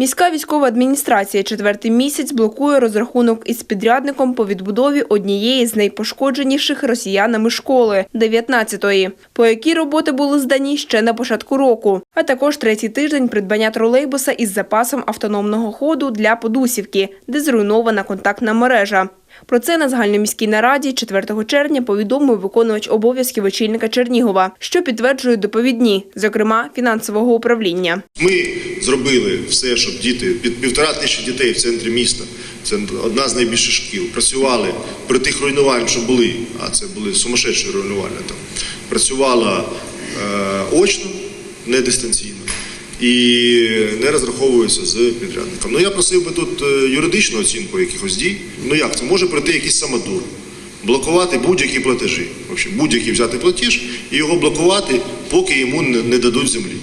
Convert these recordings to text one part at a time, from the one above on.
Міська військова адміністрація четвертий місяць блокує розрахунок із підрядником по відбудові однієї з найпошкодженіших росіянами школи – 19-ї, по якій роботи були здані ще на початку року. А також третій тиждень придбання тролейбуса із запасом автономного ходу для Подусівки, де зруйнована контактна мережа. Про це на загальноміській нараді 4 червня повідомив виконувач обов'язків очільника Чернігова, що підтверджують доповідні, зокрема фінансового управління. Ми зробили все, щоб діти під півтора тисячі дітей в центрі міста. Це одна з найбільших шкіл. Працювали при тих руйнувань, що були, а це були сумасшедші руйнування там. Працювала е, очно, не дистанційно. І не розраховуються з підрядником. Ну я просив би тут е, юридичну оцінку якихось дій. Ну як це може прийти якийсь самодур, блокувати будь-які платежі, будь-який взяти платіж і його блокувати, поки йому не дадуть землі.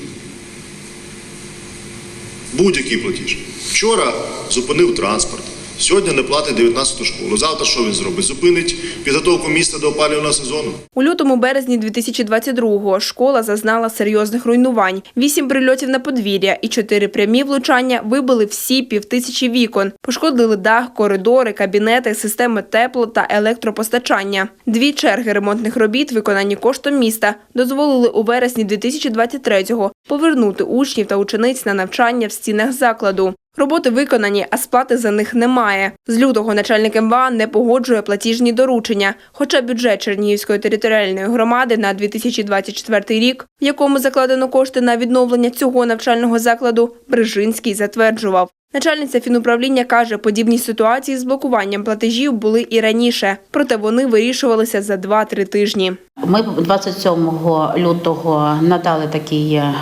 Будь-який платіж. Вчора зупинив транспорт. Сьогодні не платить 19-ту школу. Завтра що він зробить? Зупинить підготовку міста до опалювального сезону. У лютому-березні 2022-го школа зазнала серйозних руйнувань. Вісім прильотів на подвір'я і чотири прямі влучання вибили всі півтисячі вікон. Пошкодили дах, коридори, кабінети, системи тепло та електропостачання. Дві черги ремонтних робіт, виконані коштом міста, дозволили у вересні 2023-го повернути учнів та учениць на навчання в стінах закладу. Роботи виконані, а сплати за них немає. З лютого начальник МВА не погоджує платіжні доручення, хоча бюджет Чернігівської територіальної громади на 2024 рік, в якому закладено кошти на відновлення цього навчального закладу, Брижинський затверджував. Начальниця фінуправління каже, подібні ситуації з блокуванням платежів були і раніше, проте вони вирішувалися за 2-3 тижні. Ми 27 лютого надали такий е,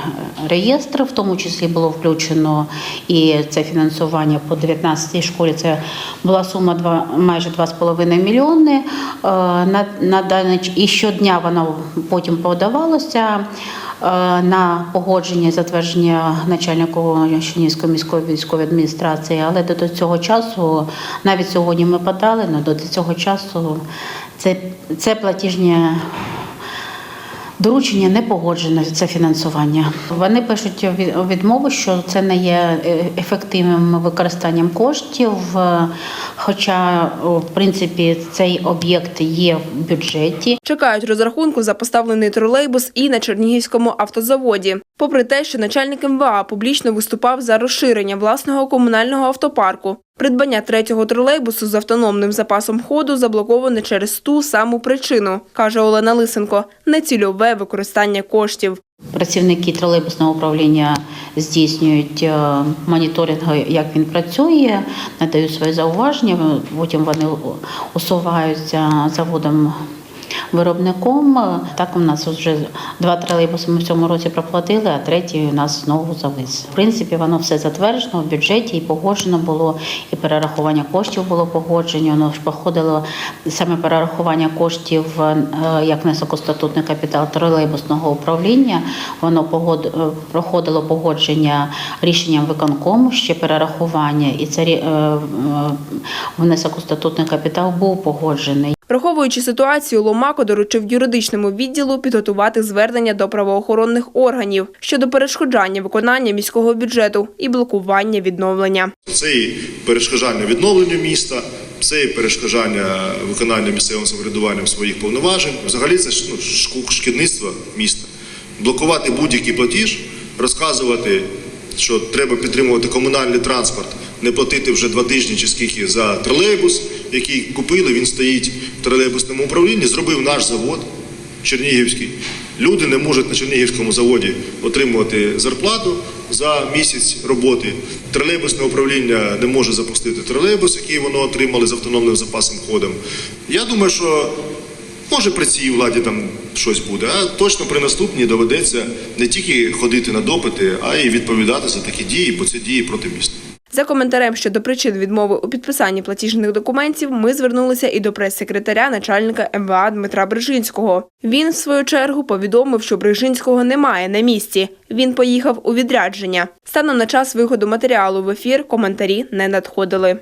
реєстр, в тому числі було включено і це фінансування по 19-й школі. Це була сума два, майже 2,5 мільйони. Е, На, на даний і щодня воно потім подавалося е, на погодження і затвердження начальнику Чернігівської міської військової адміністрації. Але до, цього часу, навіть сьогодні ми подали, але до цього часу це, це платіжні Доручення не погоджено це фінансування. Вони пишуть від- відмову, що це не є е, ефективним використанням коштів. Хоча, в принципі, цей об'єкт є в бюджеті. Чекають розрахунку за поставлений тролейбус і на Чернігівському автозаводі. Попри те, що начальник МВА публічно виступав за розширення власного комунального автопарку. Придбання третього тролейбусу з автономним запасом ходу заблоковане через ту саму причину, каже Олена Лисенко – нецільове використання коштів. Працівники тролейбусного управління здійснюють е, моніторинг, як він працює, надають свої зауваження. Потім вони усуваються заводом. Виробником так у нас вже два тролейбуси ми в цьому році проплатили, а третій у нас знову завис. В принципі, воно все затверджено в бюджеті і погоджено було, і перерахування коштів було погоджено. Воно ж походило саме перерахування коштів е, як внесокостатутний капітал тролейбусного управління. Воно погод... е, проходило погодження рішенням виконкому ще перерахування, і це е, е, внесок у статутний капітал був погоджений. Враховуючи ситуацію, Ломако доручив юридичному відділу підготувати звернення до правоохоронних органів щодо перешкоджання виконання міського бюджету і блокування відновлення. Це і перешкоджання відновленню міста, це і перешкоджання виконання місцевим самоврядуванням своїх повноважень. Взагалі це ну, шкідництво міста. Блокувати будь-який платіж, розказувати, що треба підтримувати комунальний транспорт, не платити вже два тижні чи скільки за тролейбус, який купили, він стоїть в тролейбусному управлінні, зробив наш завод. Чернігівський. Люди не можуть на Чернігівському заводі отримувати зарплату за місяць роботи. Тролейбусне управління не може запустити тролейбус, який воно отримали з автономним запасом ходом. Я думаю, що може при цій владі там щось буде, а точно при наступній доведеться не тільки ходити на допити, а й відповідати за такі дії, бо це дії проти міста. За коментарем щодо причин відмови у підписанні платіжних документів, ми звернулися і до прес-секретаря начальника МВА Дмитра Брижинського. Він, в свою чергу, повідомив, що Брижинського немає на місці. Він поїхав у відрядження. Станом на час виходу матеріалу в ефір коментарі не надходили.